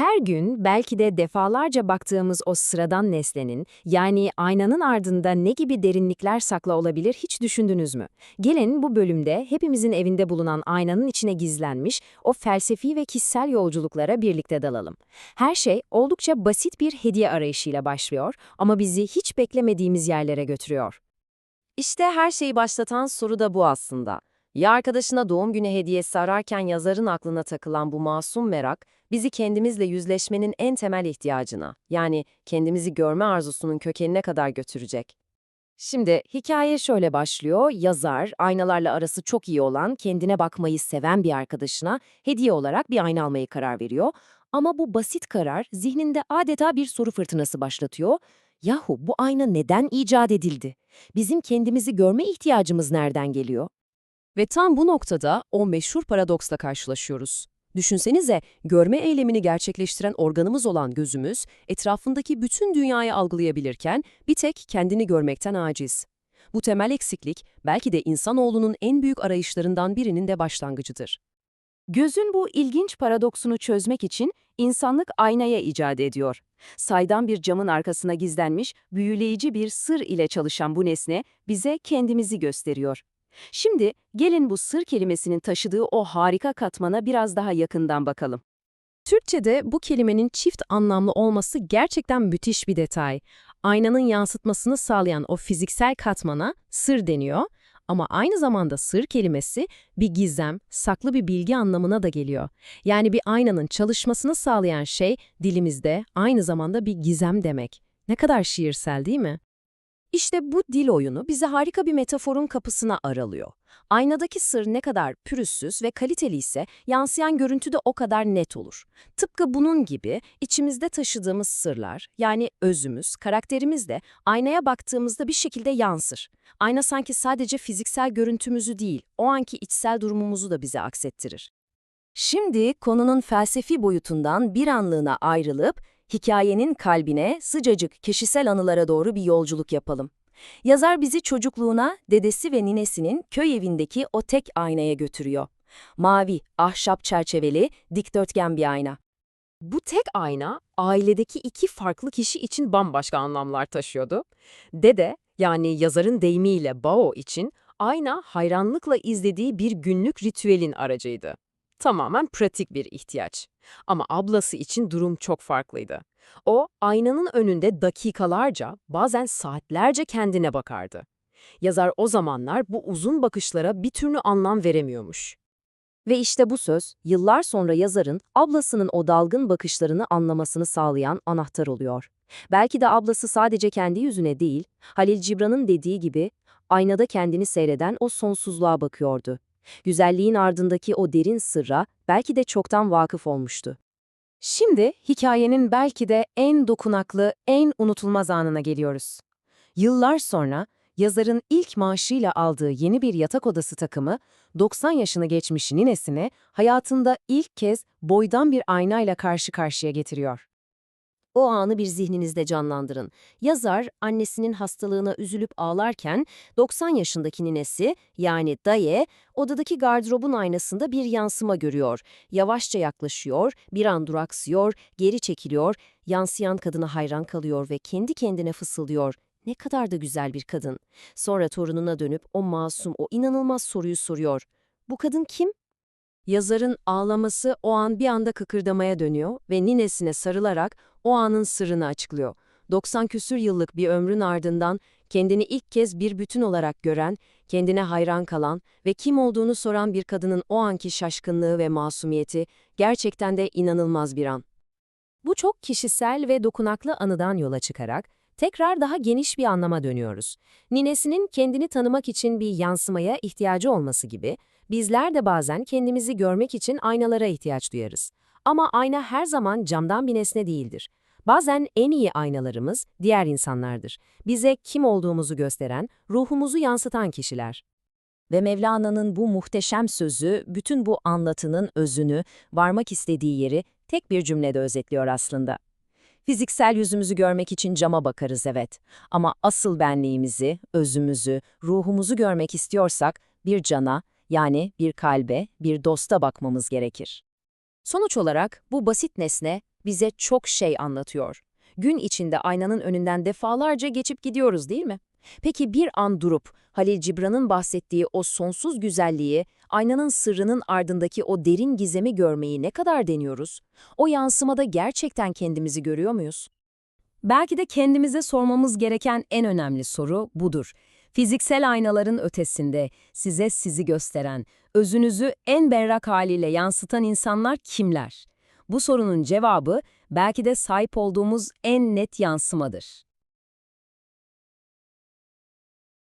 Her gün belki de defalarca baktığımız o sıradan nesnenin, yani aynanın ardında ne gibi derinlikler saklı olabilir hiç düşündünüz mü? Gelin bu bölümde hepimizin evinde bulunan aynanın içine gizlenmiş o felsefi ve kişisel yolculuklara birlikte dalalım. Her şey oldukça basit bir hediye arayışıyla başlıyor ama bizi hiç beklemediğimiz yerlere götürüyor. İşte her şeyi başlatan soru da bu aslında. Ya arkadaşına doğum günü hediyesi ararken yazarın aklına takılan bu masum merak, bizi kendimizle yüzleşmenin en temel ihtiyacına, yani kendimizi görme arzusunun kökenine kadar götürecek. Şimdi hikaye şöyle başlıyor. Yazar, aynalarla arası çok iyi olan, kendine bakmayı seven bir arkadaşına hediye olarak bir ayna almayı karar veriyor. Ama bu basit karar zihninde adeta bir soru fırtınası başlatıyor. Yahu bu ayna neden icat edildi? Bizim kendimizi görme ihtiyacımız nereden geliyor? Ve tam bu noktada o meşhur paradoksla karşılaşıyoruz. Düşünsenize, görme eylemini gerçekleştiren organımız olan gözümüz, etrafındaki bütün dünyayı algılayabilirken bir tek kendini görmekten aciz. Bu temel eksiklik, belki de insanoğlunun en büyük arayışlarından birinin de başlangıcıdır. Gözün bu ilginç paradoksunu çözmek için insanlık aynaya icat ediyor. Saydam bir camın arkasına gizlenmiş, büyüleyici bir sır ile çalışan bu nesne bize kendimizi gösteriyor. Şimdi gelin bu sır kelimesinin taşıdığı o harika katmana biraz daha yakından bakalım. Türkçe'de bu kelimenin çift anlamlı olması gerçekten müthiş bir detay. Aynanın yansıtmasını sağlayan o fiziksel katmana sır deniyor ama aynı zamanda sır kelimesi bir gizem, saklı bir bilgi anlamına da geliyor. Yani bir aynanın çalışmasını sağlayan şey dilimizde aynı zamanda bir gizem demek. Ne kadar şiirsel değil mi? İşte bu dil oyunu bize harika bir metaforun kapısına aralıyor. Aynadaki sır ne kadar pürüzsüz ve kaliteli ise yansıyan görüntü de o kadar net olur. Tıpkı bunun gibi içimizde taşıdığımız sırlar, yani özümüz, karakterimiz de aynaya baktığımızda bir şekilde yansır. Ayna sanki sadece fiziksel görüntümüzü değil, o anki içsel durumumuzu da bize aksettirir. Şimdi konunun felsefi boyutundan bir anlığına ayrılıp hikayenin kalbine, sıcacık kişisel anılara doğru bir yolculuk yapalım. Yazar bizi çocukluğuna, dedesi ve ninesinin köy evindeki o tek aynaya götürüyor. Mavi, ahşap çerçeveli, dikdörtgen bir ayna. Bu tek ayna, ailedeki iki farklı kişi için bambaşka anlamlar taşıyordu. Dede, yani yazarın deyimiyle Bao için, ayna hayranlıkla izlediği bir günlük ritüelin aracıydı. Tamamen pratik bir ihtiyaç. Ama ablası için durum çok farklıydı. O, aynanın önünde dakikalarca, bazen saatlerce kendine bakardı. Yazar o zamanlar bu uzun bakışlara bir türlü anlam veremiyormuş. Ve işte bu söz, yıllar sonra yazarın ablasının o dalgın bakışlarını anlamasını sağlayan anahtar oluyor. Belki de ablası sadece kendi yüzüne değil, Halil Cibran'ın dediği gibi, aynada kendini seyreden o sonsuzluğa bakıyordu. Güzelliğin ardındaki o derin sırra belki de çoktan vakıf olmuştu. Şimdi hikayenin belki de en dokunaklı, en unutulmaz anına geliyoruz. Yıllar sonra yazarın ilk maaşıyla aldığı yeni bir yatak odası takımı 90 yaşını geçmiş ninesine hayatında ilk kez boydan bir aynayla karşı karşıya getiriyor. O anı bir zihninizde canlandırın. Yazar, annesinin hastalığına üzülüp ağlarken 90 yaşındaki ninesi yani Daye, odadaki gardırobun aynasında bir yansıma görüyor. Yavaşça yaklaşıyor, bir an duraksıyor, geri çekiliyor, yansıyan kadına hayran kalıyor ve kendi kendine fısıldıyor. Ne kadar da güzel bir kadın. Sonra torununa dönüp o masum, o inanılmaz soruyu soruyor. Bu kadın kim? Yazarın ağlaması o an bir anda kıkırdamaya dönüyor ve ninesine sarılarak o anın sırrını açıklıyor. 90 küsür yıllık bir ömrün ardından kendini ilk kez bir bütün olarak gören, kendine hayran kalan ve kim olduğunu soran bir kadının o anki şaşkınlığı ve masumiyeti gerçekten de inanılmaz bir an. Bu çok kişisel ve dokunaklı anıdan yola çıkarak tekrar daha geniş bir anlama dönüyoruz. Ninesinin kendini tanımak için bir yansımaya ihtiyacı olması gibi, bizler de bazen kendimizi görmek için aynalara ihtiyaç duyarız. Ama ayna her zaman camdan bir nesne değildir. Bazen en iyi aynalarımız diğer insanlardır. Bize kim olduğumuzu gösteren, ruhumuzu yansıtan kişiler. Ve Mevlana'nın bu muhteşem sözü, bütün bu anlatının özünü, varmak istediği yeri tek bir cümlede özetliyor aslında. Fiziksel yüzümüzü görmek için cama bakarız evet. Ama asıl benliğimizi, özümüzü, ruhumuzu görmek istiyorsak bir cana, yani bir kalbe, bir dosta bakmamız gerekir. Sonuç olarak bu basit nesne bize çok şey anlatıyor. Gün içinde aynanın önünden defalarca geçip gidiyoruz değil mi? Peki bir an durup Halil Cibran'ın bahsettiği o sonsuz güzelliği, aynanın sırrının ardındaki o derin gizemi görmeyi ne kadar deniyoruz? O yansımada gerçekten kendimizi görüyor muyuz? Belki de kendimize sormamız gereken en önemli soru budur. Fiziksel aynaların ötesinde size sizi gösteren, özünüzü en berrak haliyle yansıtan insanlar kimler? Bu sorunun cevabı belki de sahip olduğumuz en net yansımadır.